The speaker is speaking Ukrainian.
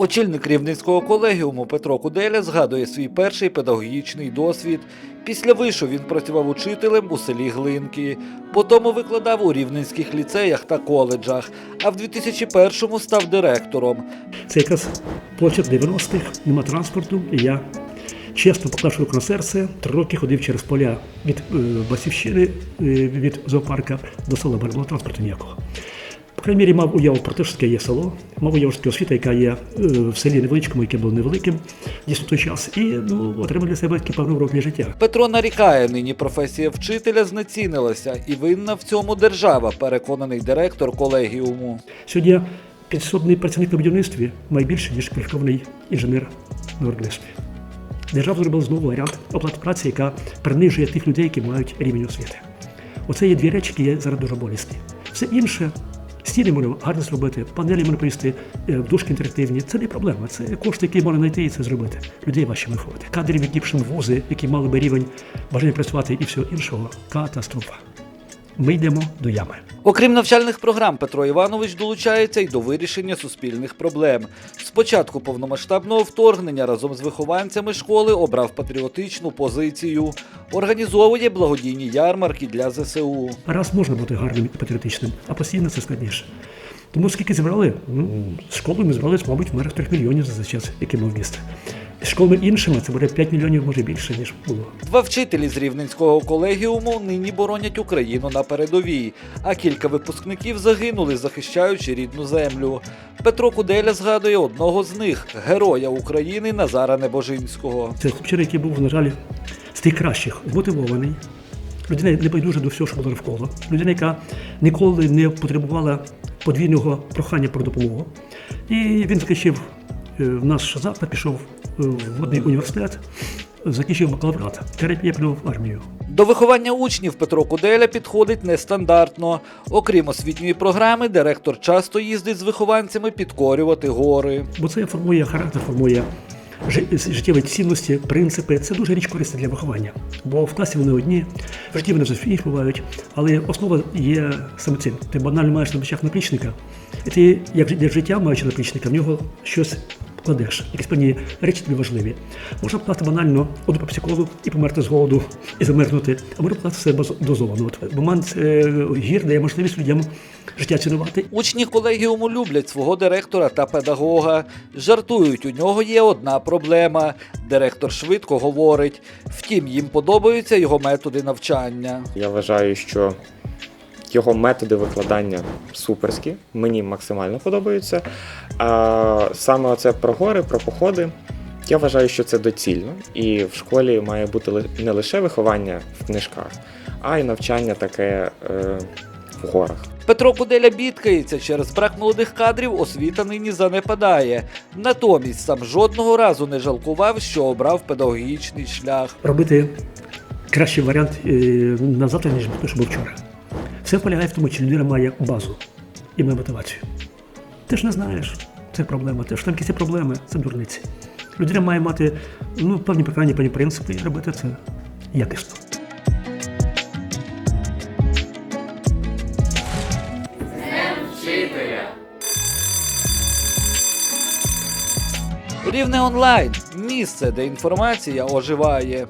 Очільник Рівненського колегіуму Петро Куделя згадує свій перший педагогічний досвід. Після вишу він працював учителем у селі Глинки. Потім викладав у рівненських ліцеях та коледжах, а в 2001-му став директором. Це якраз початок 90-х, нема транспорту, і я чесно поклавши руку на серце, три роки ходив через поля від е, Басівщини, е, від зоопарка до села, бо не було транспорту ніякого. По крайній мірі, мав уяву про те, що таке є село, мав уяву, що таке освіта, яка є е, в селі невеличкому, яке було невеликим, дійсно той час, і ну, отримав для себе певний урок для життя. Петро нарікає, нині професія вчителя знецінилася, і винна в цьому держава, переконаний директор колегіуму. Сьогодні підсобний працівник на будівництві має більше, ніж кваліфікований інженер на виробництві. Держава зробила знову варіант оплати праці, яка принижує тих людей, які мають рівень освіти. Оце є дві речі, які є зараз дуже болісні. Все інше, стіни можна гарно зробити, панелі можна повісти, дужки інтерактивні. Це не проблема. Це кошти, які можна знайти і це зробити. Людей важче виховати. Кадрів, які пшенвози, які мали би рівень бажання працювати і всього іншого. Катастрофа. Ми йдемо до ями. Окрім навчальних програм, Петро Іванович долучається й до вирішення суспільних проблем. Спочатку повномасштабного вторгнення разом з вихованцями школи обрав патріотичну позицію, організовує благодійні ярмарки для ЗСУ. Раз можна бути гарним і патріотичним, а постійно це складніше. Тому скільки зібрали? Ну, з школою ми зібрали, мабуть, в межах 3 мільйонів за час, який мав місце. З школами іншими це буде 5 мільйонів, може більше, ніж було. Два вчителі з рівненського колегіуму нині боронять Україну на передовій, а кілька випускників загинули, захищаючи рідну землю. Петро Куделя згадує одного з них героя України Назара Небожинського. Це хлопчина, який був, на жаль, з тих кращих, змотивований. Людина не байдужа до всього, що було навколо. Людина, яка ніколи не потребувала подвійного прохання про допомогу. І він закінчив е, в наш заклад, пішов водний університет, закінчив бакалаврат. Третій я піду в армію. До виховання учнів Петро Куделя підходить нестандартно. Окрім освітньої програми, директор часто їздить з вихованцями підкорювати гори. Бо це формує характер, формує життєві цінності, принципи. Це дуже річ корисна для виховання. Бо в класі вони одні, в житті вони зовсім бувають, але основа є саме цим. Ти банально маєш на плечах наплічника, і ти, як для життя, маючи наплічника, в нього щось кладеш, якісь певні речі тобі важливі. Можна вкласти банально одну пепсиколу і померти з голоду, і замерзнути, а можна вкласти все дозовано. От момент е, гір дає можливість людям життя цінувати Учні колегіуму люблять свого директора та педагога. Жартують, у нього є одна проблема. Директор швидко говорить. Втім, їм подобаються його методи навчання. Я вважаю, що його методи викладання суперські, мені максимально подобаються. А саме це про гори, про походи. Я вважаю, що це доцільно, і в школі має бути не лише виховання в книжках, а й навчання таке е, в горах. Петро Куделя бідкається через брак молодих кадрів. Освіта нині занепадає. Натомість сам жодного разу не жалкував, що обрав педагогічний шлях. робити кращий варіант е, на завтра, ніж те, що був вчора. Все полягає в тому, чи людина має базу і має мотивацію. Ти ж не знаєш, це проблема. Ти ж там якісь проблеми, це дурниці. Людина має мати ну, певні прикладні, певні принципи і робити це якісно. Рівне онлайн місце, де інформація оживає.